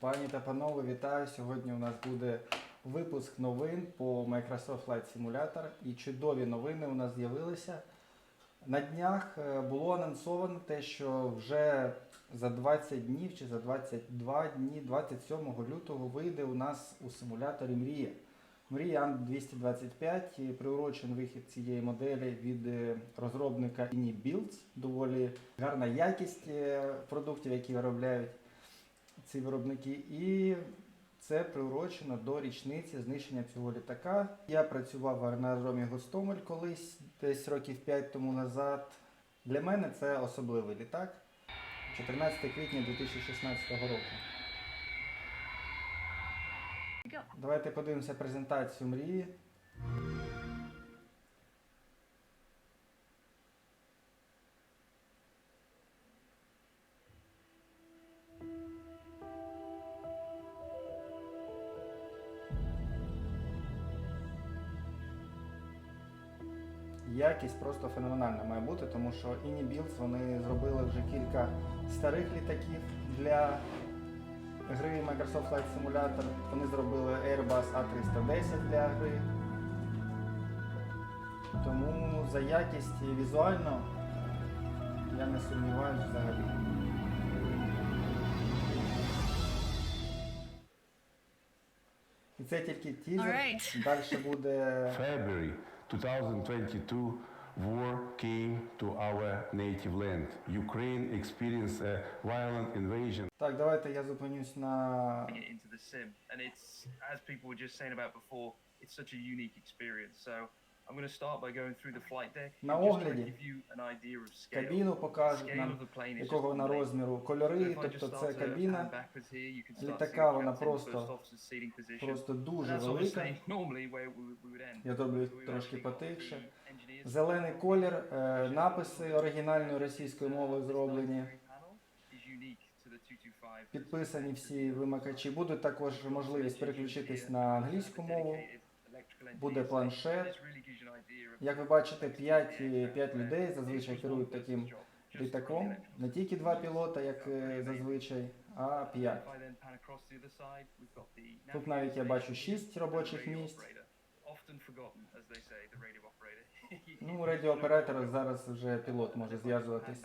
Пані та панове, вітаю! Сьогодні у нас буде випуск новин по Microsoft Flight Simulator. І чудові новини у нас з'явилися. На днях е, було анонсовано те, що вже за 20 днів чи за 22 дні, 27 лютого, вийде у нас у симуляторі Мрія. Мрія Ан 225 і приурочений вихід цієї моделі від е, розробника Ini Builds. Доволі гарна якість е, продуктів, які виробляють ці виробники. І це приурочено до річниці знищення цього літака. Я працював на аеродромі Гостомель колись, десь років 5 тому назад. Для мене це особливий літак. 14 квітня 2016 року. Давайте подивимося презентацію мрії. Якість просто феноменальна має бути, тому що Іні вони зробили вже кілька старих літаків для гри Microsoft Flight Simulator. Вони зробили Airbus A310 для гри. Тому за якість і візуально я не сумніваюся взагалі. І це тільки тізер. Alright. Далі буде February 2022, war came to our native land. Ukraine experienced a violent invasion Так, давайте я зупинюсь на it into the sim. And it's, as people were just saying about before, it's such a unique experience. So I'm going to start by going through the flight deck. На огляді кабіну покажуть нам, якого вона розміру, кольори, тобто це кабіна літака, вона просто- просто дуже велика. Я we've трошки потихше. Зелений колір, е, написи оригінальною російською мовою зроблені. Підписані всі вимикачі. Буде також можливість переключитись на англійську мову. Буде планшет. Як ви бачите, 5, 5 людей зазвичай керують таким літаком. Не тільки два пілота, як е, зазвичай, а 5. Тут навіть я бачу 6 робочих місць. Ну, радіооператор зараз вже пілот може зв'язуватись,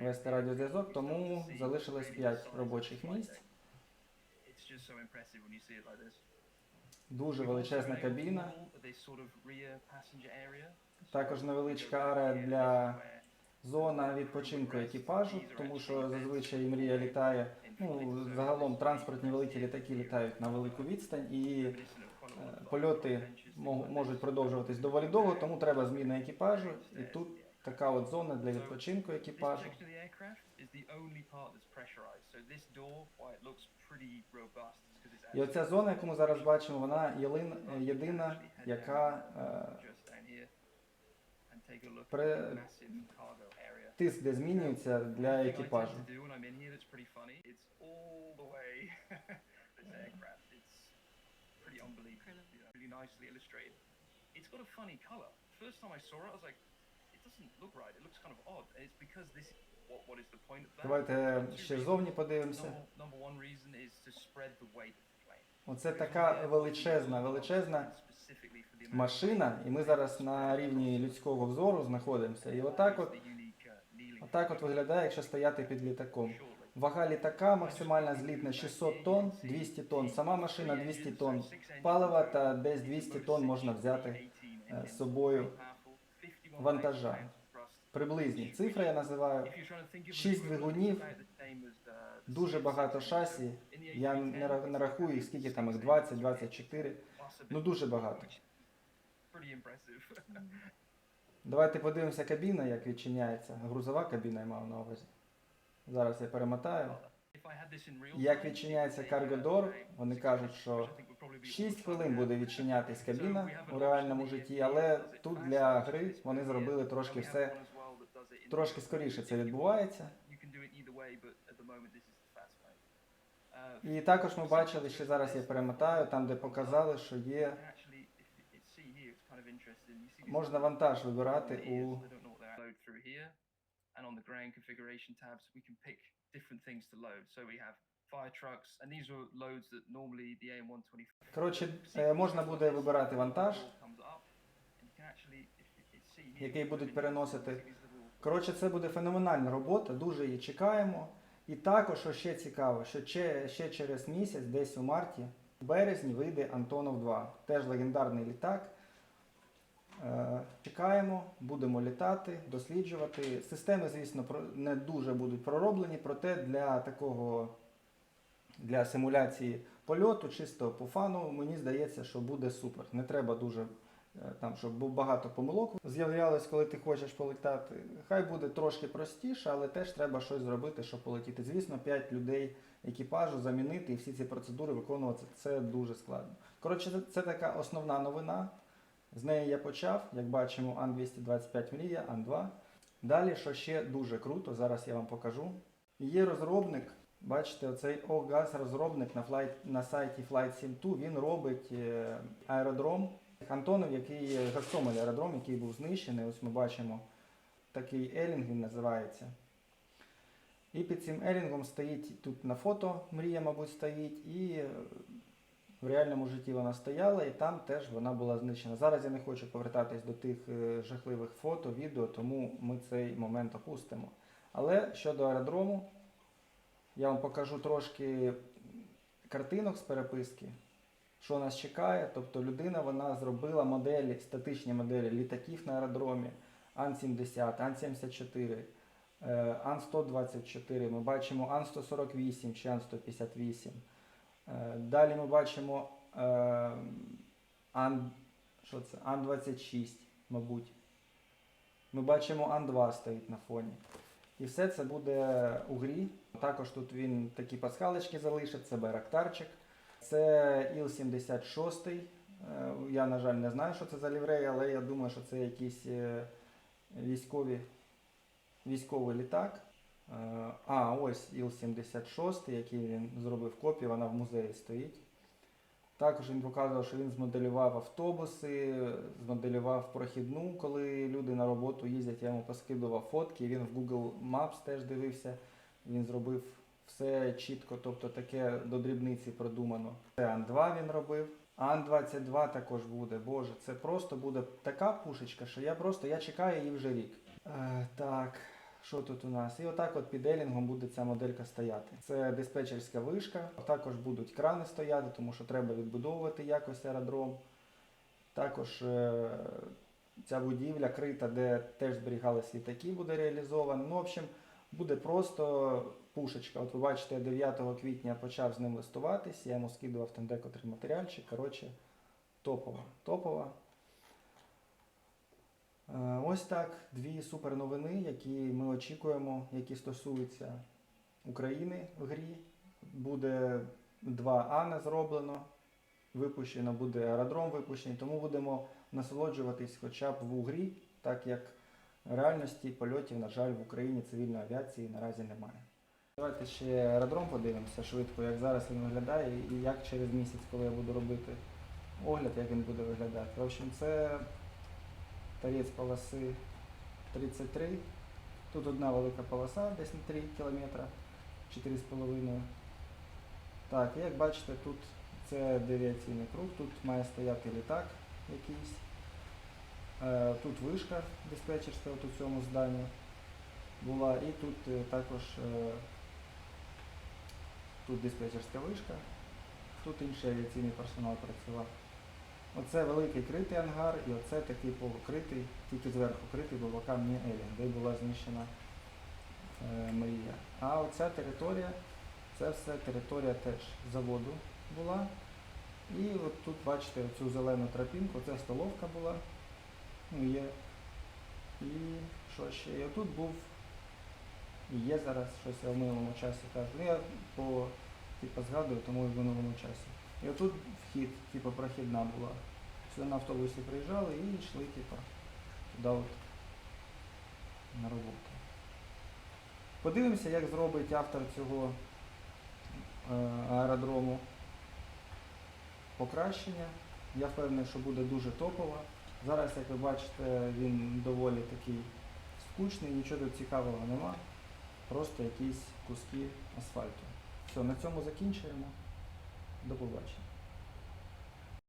вести радіозв'язок, тому залишилось 5 робочих місць. Дуже величезна кабіна. Також невеличка area для зона відпочинку екіпажу, тому що зазвичай мрія літає. Ну, загалом транспортні великі літаки літають на велику відстань і е, польоти мо- можуть продовжуватись доволі довго, тому треба зміна екіпажу. І тут така от зона для відпочинку екіпажу. І оця зона, яку ми зараз бачимо, вона єлин- е, єдина, яка е, при- тиск, де змінюється для екіпажу. It's got a funny color. First time I saw it, I was like, it doesn't look right. It looks kind of odd. And it's because this. Давайте ще ззовні подивимося. Оце така величезна, величезна машина, і ми зараз на рівні людського взору знаходимося. І отак от, uh, отак от виглядає, якщо стояти під літаком. Вага літака максимальна злітна 600 тонн, 200 тонн. Сама машина 200 тонн палива та десь 200 тонн можна взяти е, з собою. Вантажа. Приблизні цифри я називаю. Шість двигунів, Дуже багато шасі. Я не ра- не рахую, їх, скільки там їх 20, 24. Ну дуже багато. Давайте подивимося кабіна, як відчиняється. Грузова кабіна я мав на увазі. Зараз я перемотаю. Як відчиняється каргодор, вони кажуть, що 6 хвилин буде відчинятись кабіна у реальному житті, але тут для гри вони зробили трошки все, трошки скоріше це відбувається. І також ми бачили, що зараз я перемотаю, там де показали, що є можна вантаж вибирати у And on the ground configuration tabs, we can pick different things to load. So we have fire trucks, and these are loads that normally the AM125 Коротше, е, можна буде вибирати вантаж, який будуть переносити. Коротше, це буде феноменальна робота, дуже її чекаємо. І також, ще цікаво, що ще, через місяць, десь у марті, в березні вийде Антонов 2. Теж легендарний літак. Е, Чекаємо, будемо літати, досліджувати. Системи, звісно, не дуже будуть пророблені, проте для такого для симуляції польоту, чисто по фану, мені здається, що буде супер. Не треба дуже там, щоб був багато помилок з'являлось, коли ти хочеш полетати. Хай буде трошки простіше, але теж треба щось зробити, щоб полетіти. Звісно, 5 людей екіпажу замінити і всі ці процедури виконувати це дуже складно. Коротше, це, така основна новина. З неї я почав, як бачимо, Ан-225 мрія, Ан-2. Далі, що ще дуже круто, зараз я вам покажу. Є розробник, бачите, оцей ОГАЗ розробник на, флайт, на сайті Flight 2, він робить е, аеродром Антонов, який Гастомель аеродром, який був знищений. Ось ми бачимо такий Елінг він називається. І під цим Елінгом стоїть тут на фото, мрія, мабуть, стоїть, і е, в реальному житті вона стояла, і там теж вона була знищена. Зараз я не хочу повертатись до тих е, жахливих фото, відео, тому ми цей момент опустимо. Але щодо аеродрому, я вам покажу трошки картинок з переписки, що нас чекає. Тобто людина вона зробила моделі, статичні моделі літаків на аеродромі Ан-70, Ан-74, е, Ан-124. Ми бачимо Ан-148 чи Ан-158. Е, Далі ми бачимо е, Ан, що це? Ан-26, мабуть. Ми бачимо Ан-2 стоїть на фоні. І все це буде у грі. Також тут він такі пасхалочки залишив, це байрактарчик. Це Іл-76. Е, Я, на жаль, не знаю, що це за ліврей, але я думаю, що це якийсь е, військові, військовий літак. Е, А, ось Іл-76, який він зробив копію, вона в музеї стоїть. Також він показував, що він змоделював автобуси, змоделював прохідну, коли люди на роботу їздять, я йому поскидував фотки, він в Google Maps теж дивився, він зробив все чітко, тобто таке до дрібниці продумано. Це Ан-2 він робив. Ан-22 також буде. Боже, це просто буде така пушечка, що я просто я чекаю її вже рік. Е, так, що тут у нас? І отак от під елінгом буде ця моделька стояти. Це диспетчерська вишка. Також будуть крани стояти, тому що треба відбудовувати якось аеродром. Також е, ця будівля крита, де теж зберігались літаки, буде реалізована. Ну, в общем, буде просто пушечка. От ви бачите, я 9 квітня почав з ним листуватись, я йому скидував там декотрий матеріальчик. Коротше, топова. Топова. Е, Ось так дві супер новини, які ми очікуємо, які стосуються України в грі. Буде два Ана зроблено, випущено, буде аеродром випущений, тому будемо насолоджуватись хоча б в Угрі, так як реальності польотів, на жаль, в Україні цивільної авіації наразі немає. Давайте ще аеродром подивимося швидко, як зараз він виглядає і як через місяць, коли я буду робити огляд, як він буде виглядати. В общем, це торець полоси 33. Тут одна велика полоса, десь на 3 кілометри, 4,5. Так, і як бачите, тут це девіаційний круг, тут має стояти літак якийсь. Е, Тут вишка диспетчерська от у цьому зданні була, і тут е, також е, тут диспетчерська вишка, тут інший авіаційний персонал працював. Оце великий критий ангар і оце такий полукритий, тільки зверху критий бо бокам не Елін, де була знищена е, Марія. А оця територія, це все територія теж заводу була. І от тут бачите цю зелену тропінку, це столовка була. Ну, є. І що ще? І отут був, і є зараз щось в минулому часі кажу. Ну я по типу, згадую, тому і в минулому часі. І отут вхід, типу, прохідна була. Сюди на автобусі приїжджали і йшли, типу, туди от на роботу. Подивимося, як зробить автор цього е, аеродрому покращення. Я впевнений, що буде дуже топово. Зараз, як ви бачите, він доволі такий скучний, нічого цікавого нема. Просто якісь куски асфальту. Все, на цьому закінчуємо. До побачення.